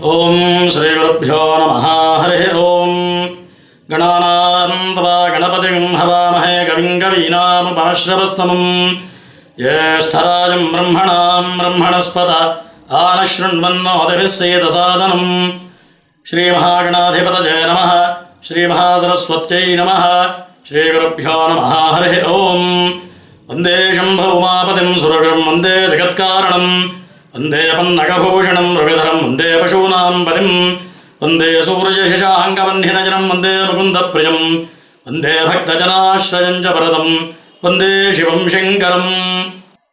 ஓம் ஸ்ரீ குருப்பியோ நம. ஹரே ஓம். கணானாந்தவா கணபதிம் ஹவாமஹே கவிம் கவீனாம் பரஸ்ரவஸ்தமம். ஜேஷ்டராஜம் பிரம்மணாம் பிரம்மணஸ்பத ஆனஸ்ருண்வன்னோதிபிசேதசாதனம் ஸ்ரீமஹாகணாதிபதஜே நம ஸ்ரீமஹாசரஸ்வத்யை நம ஸ்ரீகுருப்பியோ நம ஹரே ஓம் வந்தே சம்பவுமாபதிம் சுரகம் வந்தே ஜெகத்காரணம் వందే పన్నగభూషణం రవిధరం వందే పశూనాం పదిం వందే సూర్యశశాంగవన్నినజనం వందే ముకుందప్రియం వందే భక్తజనాశ్రయం చ వందే శివం శంకరం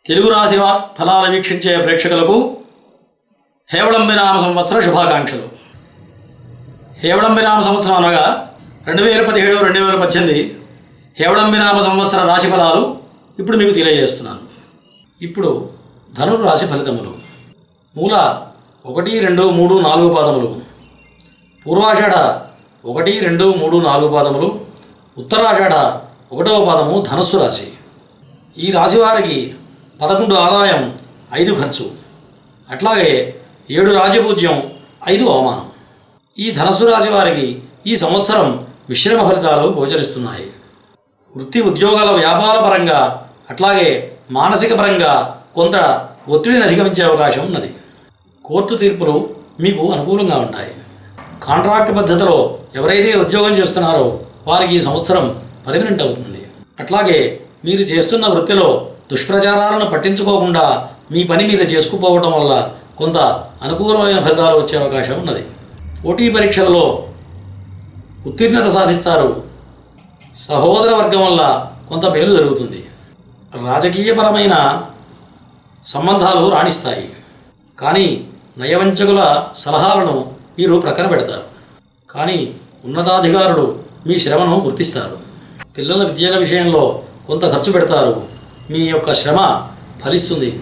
తెలుగు రాశి ఫలాలు వీక్షించే ప్రేక్షకులకు హేవళంబినామ సంవత్సర శుభాకాంక్షలు. హేవళంబినామ సంవత్సరం అనగా రెండు వేల పదిహేడు రెండు వేల పద్దెనిమిది హేవళంబినామ సంవత్సర రాశి ఫలాలు ఇప్పుడు మీకు తెలియజేస్తున్నాను. ఇప్పుడు ధనుర్ రాశి ఫలితములు. మూల ఒకటి రెండు మూడు నాలుగు పాదములు. పూర్వాషాఢ ఒకటి రెండు మూడు నాలుగు పాదములు. ఉత్తరాషాఢ ఒకటవ పాదము ధనస్సు రాశి. ఈ రాశి వారికి పదకొండు ఆదాయం ఐదు ఖర్చు. అట్లాగే ఏడు రాజపూజ్యం ఐదు అవమానం. ఈ ధనస్సు రాశి వారికి ఈ సంవత్సరం మిశ్రమ ఫలితాలు గోచరిస్తున్నాయి. వృత్తి ఉద్యోగాల వ్యాపార పరంగా అట్లాగే మానసిక పరంగా కొంత ఒత్తిడిని అధిగమించే అవకాశం ఉన్నది. కోర్టు తీర్పులు మీకు అనుకూలంగా ఉంటాయి. కాంట్రాక్ట్ పద్ధతిలో ఎవరైతే ఉద్యోగం చేస్తున్నారో వారికి ఈ సంవత్సరం పర్మినెంట్ అవుతుంది. అట్లాగే మీరు చేస్తున్న వృత్తిలో దుష్ప్రచారాలను పట్టించుకోకుండా మీ పని మీరు చేసుకుపోవటం వల్ల కొంత అనుకూలమైన ఫలితాలు వచ్చే అవకాశం ఉన్నది. పోటీ పరీక్షల్లో ఉత్తీర్ణత సాధిస్తారు. సహోదర వర్గం వల్ల కొంత మేలు జరుగుతుంది. రాజకీయపరమైన సంబంధాలు రాణిస్తాయి. కానీ నయవంచకుల సలహాలను మీరు ప్రక్కన పెడతారు. కానీ ఉన్నతాధికారులు మీ శ్రమను గుర్తిస్తారు. పిల్లల విద్యల విషయంలో కొంత ఖర్చు పెడతారు. మీ యొక్క శ్రమ ఫలిస్తుంది.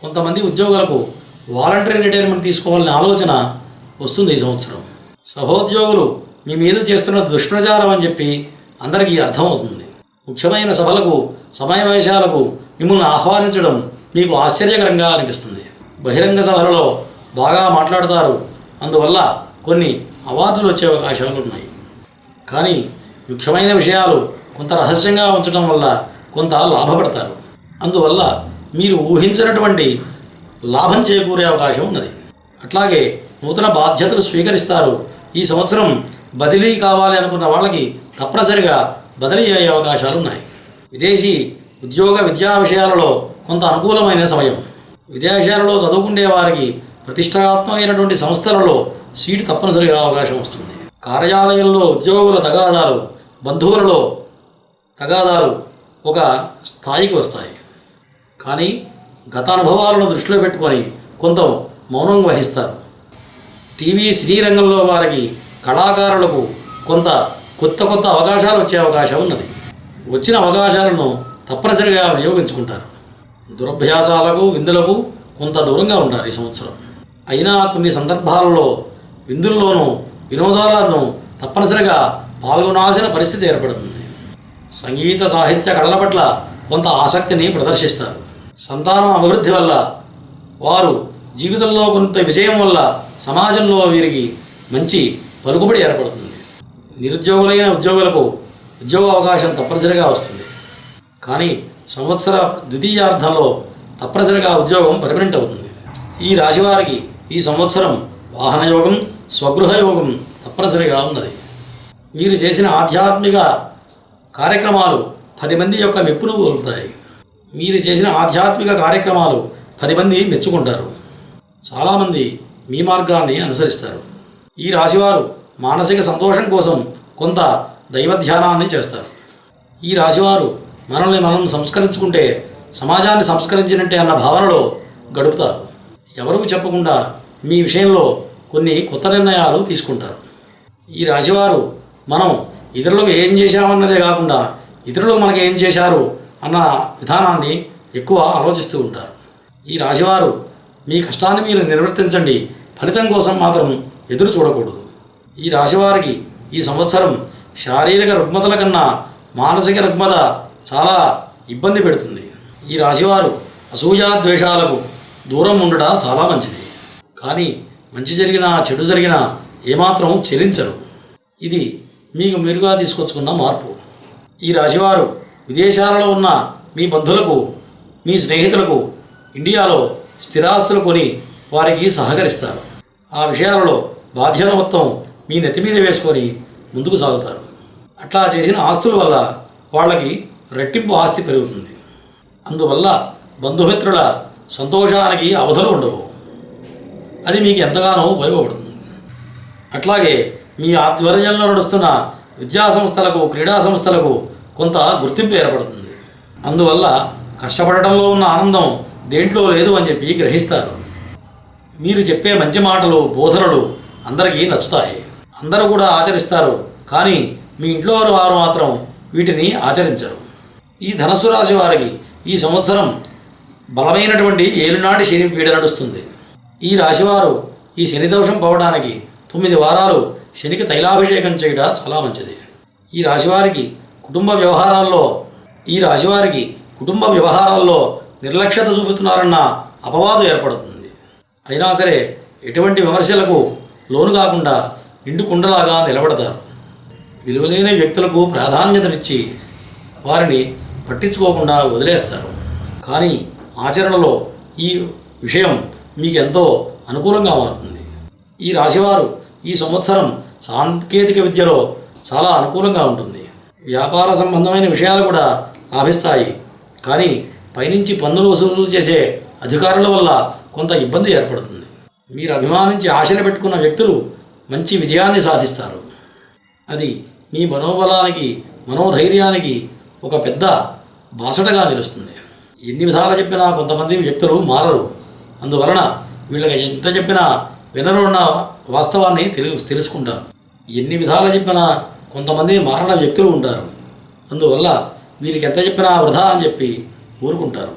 కొంతమంది ఉద్యోగులకు వాలంటరీ రిటైర్మెంట్ తీసుకోవాలనే ఆలోచన వస్తుంది ఈ సంవత్సరం. సహోద్యోగులు మీ మీద చేస్తున్న దుష్ప్రచారం అని చెప్పి అందరికీ అర్థమవుతుంది. ముఖ్యమైన సభలకు సమావేశాలకు మిమ్మల్ని ఆహ్వానించడం మీకు ఆశ్చర్యకరంగా అనిపిస్తుంది. బహిరంగ సభలలో బాగా మాట్లాడతారు. అందువల్ల కొన్ని అవార్డులు వచ్చే అవకాశాలు ఉన్నాయి. కానీ ముఖ్యమైన విషయాలు కొంత రహస్యంగా ఉంచడం వల్ల కొంత లాభపడతారు. అందువల్ల మీరు ఊహించినటువంటి లాభం చేకూరే అవకాశం ఉన్నది. అట్లాగే నూతన బాధ్యతలు స్వీకరిస్తారు. ఈ సంవత్సరం బదిలీ కావాలి అనుకున్న వాళ్ళకి తప్పనిసరిగా బదిలీ అయ్యే అవకాశాలు ఉన్నాయి. విదేశీ ఉద్యోగ విద్యా విషయాలలో కొంత అనుకూలమైన సమయం. విదేశాలలో చదువుకునే వారికి ప్రతిష్టాత్మకమైనటువంటి సంస్థలలో సీటు తప్పనిసరిగా అవకాశం వస్తుంది. కార్యాలయంలో ఉద్యోగుల తగాదాలు బంధువులలో తగాదాలు ఒక స్థాయికి వస్తాయి. కానీ గత అనుభవాలను దృష్టిలో పెట్టుకొని కొంత మౌనం వహిస్తారు. టీవీ సినీ రంగంలో వారికి కళాకారులకు కొంత కొత్త కొత్త అవకాశాలు వచ్చే అవకాశం ఉన్నది. వచ్చిన అవకాశాలను తప్పనిసరిగా వినియోగించుకుంటారు. దురభ్యాసాలకు విందులకు కొంత దూరంగా ఉంటారు ఈ సంవత్సరం. అయినా కొన్ని సందర్భాలలో విందుల్లోనూ వినోదాలను తప్పనిసరిగా పాల్గొనాల్సిన పరిస్థితి ఏర్పడుతుంది. సంగీత సాహిత్య కళల పట్ల కొంత ఆసక్తిని ప్రదర్శిస్తారు. సంతానం అభివృద్ధి వల్ల వారు జీవితంలో కొంత విజయం వల్ల సమాజంలో వీరికి మంచి పలుకుబడి ఏర్పడుతుంది. నిరుద్యోగులైన ఉద్యోగులకు ఉద్యోగ అవకాశం తప్పనిసరిగా వస్తుంది. కానీ సంవత్సర ద్వితీయార్థంలో తప్పనిసరిగా ఉద్యోగం పర్మనెంట్ అవుతుంది. ఈ రాశివారికి ఈ సంవత్సరం వాహన యోగం స్వగృహ యోగం తప్పనిసరిగా ఉన్నది. మీరు చేసిన ఆధ్యాత్మిక కార్యక్రమాలు పది మంది యొక్క మెప్పును కోలుతాయి. మీరు చేసిన ఆధ్యాత్మిక కార్యక్రమాలు పది మంది మెచ్చుకుంటారు. చాలామంది మీ మార్గాన్ని అనుసరిస్తారు. ఈ రాశివారు మానసిక సంతోషం కోసం కొంత దైవ ధ్యానాన్ని చేస్తారు. ఈ రాశివారు మనల్ని మనం సంస్కరించుకుంటే సమాజాన్ని సంస్కరించినట్టే అన్న భావనలో గడుపుతారు. ఎవరూ చెప్పకుండా మీ విషయంలో కొన్ని కొత్త నిర్ణయాలు తీసుకుంటారు. ఈ రాశివారు మనం ఇతరులకు ఏం చేశామన్నదే కాకుండా ఇతరులు మనకు ఏం చేశారు అన్న విధానాన్ని ఎక్కువ ఆలోచిస్తూ ఉంటారు. ఈ రాశివారు మీ కష్టాన్ని మీరు నిర్వర్తించండి ఫలితం కోసం మాత్రం ఎదురు చూడకూడదు. ఈ రాశివారికి ఈ సంవత్సరం శారీరక రుగ్మతల కన్నా మానసిక రుగ్మత చాలా ఇబ్బంది పెడుతుంది. ఈ రాశివారు అసూయాద్వేషాలకు దూరం ఉండడం చాలా మంచిది. కానీ మంచి జరిగినా చెడు జరిగినా ఏమాత్రం చెల్లించరు ఇది మీకు మీరుగా తీసుకొచ్చుకున్న మార్పు. ఈ రాశివారు విదేశాలలో ఉన్న మీ బంధువులకు మీ స్నేహితులకు ఇండియాలో స్థిరాస్తులు కొని వారికి సహకరిస్తారు. ఆ విషయాలలో బాధ్యత మొత్తం మీ నెత్తి మీద వేసుకొని ముందుకు సాగుతారు. అట్లా చేసిన ఆస్తుల వల్ల వాళ్ళకి రెట్టింపు ఆస్తి పెరుగుతుంది. అందువల్ల బంధుమిత్రుల సంతోషానికి అవధులు ఉండవు. అది మీకు ఎంతగానో ఉపయోగపడుతుంది. అట్లాగే మీ ఆధ్వర్యంలో నడుస్తున్న విద్యా సంస్థలకు క్రీడా సంస్థలకు కొంత గుర్తింపు ఏర్పడుతుంది. అందువల్ల కష్టపడటంలో ఉన్న ఆనందం దేంట్లో లేదు అని చెప్పి గ్రహిస్తారు. మీరు చెప్పే మంచి మాటలు బోధనలు అందరికీ నచ్చుతాయి. అందరూ కూడా ఆచరిస్తారు. కానీ మీ ఇంట్లో వారు మాత్రం వీటిని ఆచరించరు. ఈ ధనస్సు రాశి వారికి ఈ సంవత్సరం బలమైనటువంటి ఏలునాటి శని పీడ నడుస్తుంది. ఈ రాశివారు ఈ శని దోషం పోవడానికి తొమ్మిది వారాలు శనికి తైలాభిషేకం చేయడం చాలా మంచిది. ఈ రాశివారికి కుటుంబ వ్యవహారాల్లో ఈ రాశివారికి కుటుంబ వ్యవహారాల్లో నిర్లక్ష్యత చూపుతున్నారన్న అపవాదం ఏర్పడుతుంది. అయినా సరే ఎటువంటి విమర్శలకు లోను కాకుండా నిండు కుండలాగా నిలబడతారు. విలువలేని వ్యక్తులకు ప్రాధాన్యతనిచ్చి వారిని పట్టించుకోకుండా వదిలేస్తారు. కానీ ఆచరణలో ఈ విషయం మీకు ఎంతో అనుకూలంగా మారుతుంది. ఈ రాశివారు ఈ సంవత్సరం సాంకేతిక విద్యలో చాలా అనుకూలంగా ఉంటుంది. వ్యాపార సంబంధమైన విషయాలు కూడా లాభిస్తాయి. కానీ పైనుంచి పన్నులు వసూలు చేసే అధికారుల వల్ల కొంత ఇబ్బంది ఏర్పడుతుంది. మీరు అభిమానించి ఆశలు పెట్టుకున్న వ్యక్తులు మంచి విజయాన్ని సాధిస్తారు. అది మీ మనోబలానికి మనోధైర్యానికి ఒక పెద్ద బాసటగా నిలుస్తుంది. ఎన్ని విధాలు చెప్పినా కొంతమంది వ్యక్తులు మారరు. అందువలన వీళ్ళకి ఎంత చెప్పినా వినరున్న వాస్తవాన్ని తెలు తెలుసుకుంటారు. ఎన్ని విధాలు చెప్పినా కొంతమంది మారణ వ్యక్తులు ఉంటారు. అందువల్ల వీరికి ఎంత చెప్పినా వృధా అని చెప్పి ఊరుకుంటారు.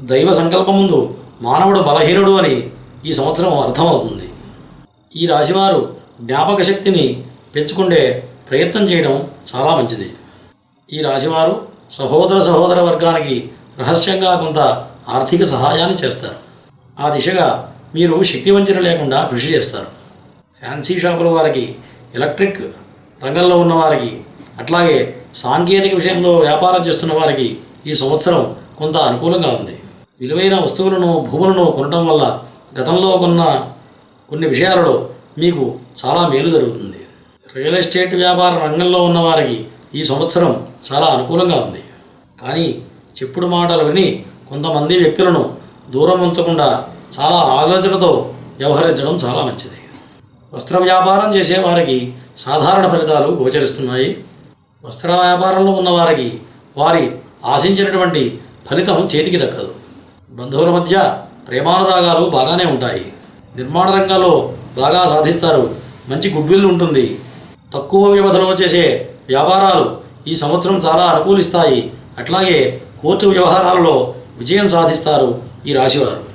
దైవ సంకల్పం ముందు మానవుడు బలహీనుడు అని ఈ సంవత్సరం అర్థమవుతుంది. ఈ రాశివారు జ్ఞాపక శక్తిని పెంచుకుండే ప్రయత్నం చేయడం చాలా మంచిది. ఈ రాశివారు సహోదర సహోదర వర్గానికి రహస్యంగా కొంత ఆర్థిక సహాయాన్ని చేస్తారు. ఆ దిశగా మీరు శక్తి వంచన లేకుండా కృషి చేస్తారు. ఫ్యాన్సీ షాపుల వారికి ఎలక్ట్రిక్ రంగంలో ఉన్న వారికి అట్లాగే సాంకేతిక విషయంలో వ్యాపారం చేస్తున్న వారికి ఈ సంవత్సరం కొంత అనుకూలంగా ఉంది. విలువైన వస్తువులను భూములను కొనడం వల్ల గతంలో కొన్న కొన్ని విషయాలలో మీకు చాలా మేలు జరుగుతుంది. రియల్ ఎస్టేట్ వ్యాపార రంగంలో ఉన్న వారికి ఈ సంవత్సరం చాలా అనుకూలంగా ఉంది. కానీ చెప్పుడు మాటలు విని కొంతమంది వ్యక్తులను దూరం ఉంచకుండా చాలా ఆలోచనతో వ్యవహరించడం చాలా మంచిది. వస్త్ర వ్యాపారం చేసే వారికి సాధారణ ఫలితాలు గోచరిస్తున్నాయి. వస్త్ర వ్యాపారంలో ఉన్నవారికి వారి ఆశించినటువంటి ఫలితం చేతికి దక్కదు. బంధువుల మధ్య ప్రేమానురాగాలు బాగానే ఉంటాయి. నిర్మాణ రంగంలో బాగా సాధిస్తారు. మంచి గుడ్విల్ ఉంటుంది. తక్కువ వ్యవధిలో చేసే వ్యాపారాలు ఈ సంవత్సరం చాలా అనుకూలిస్తాయి. అట్లాగే కోర్టు వ్యవహారాలలో విజయం సాధిస్తారు ఈ రాశివారు.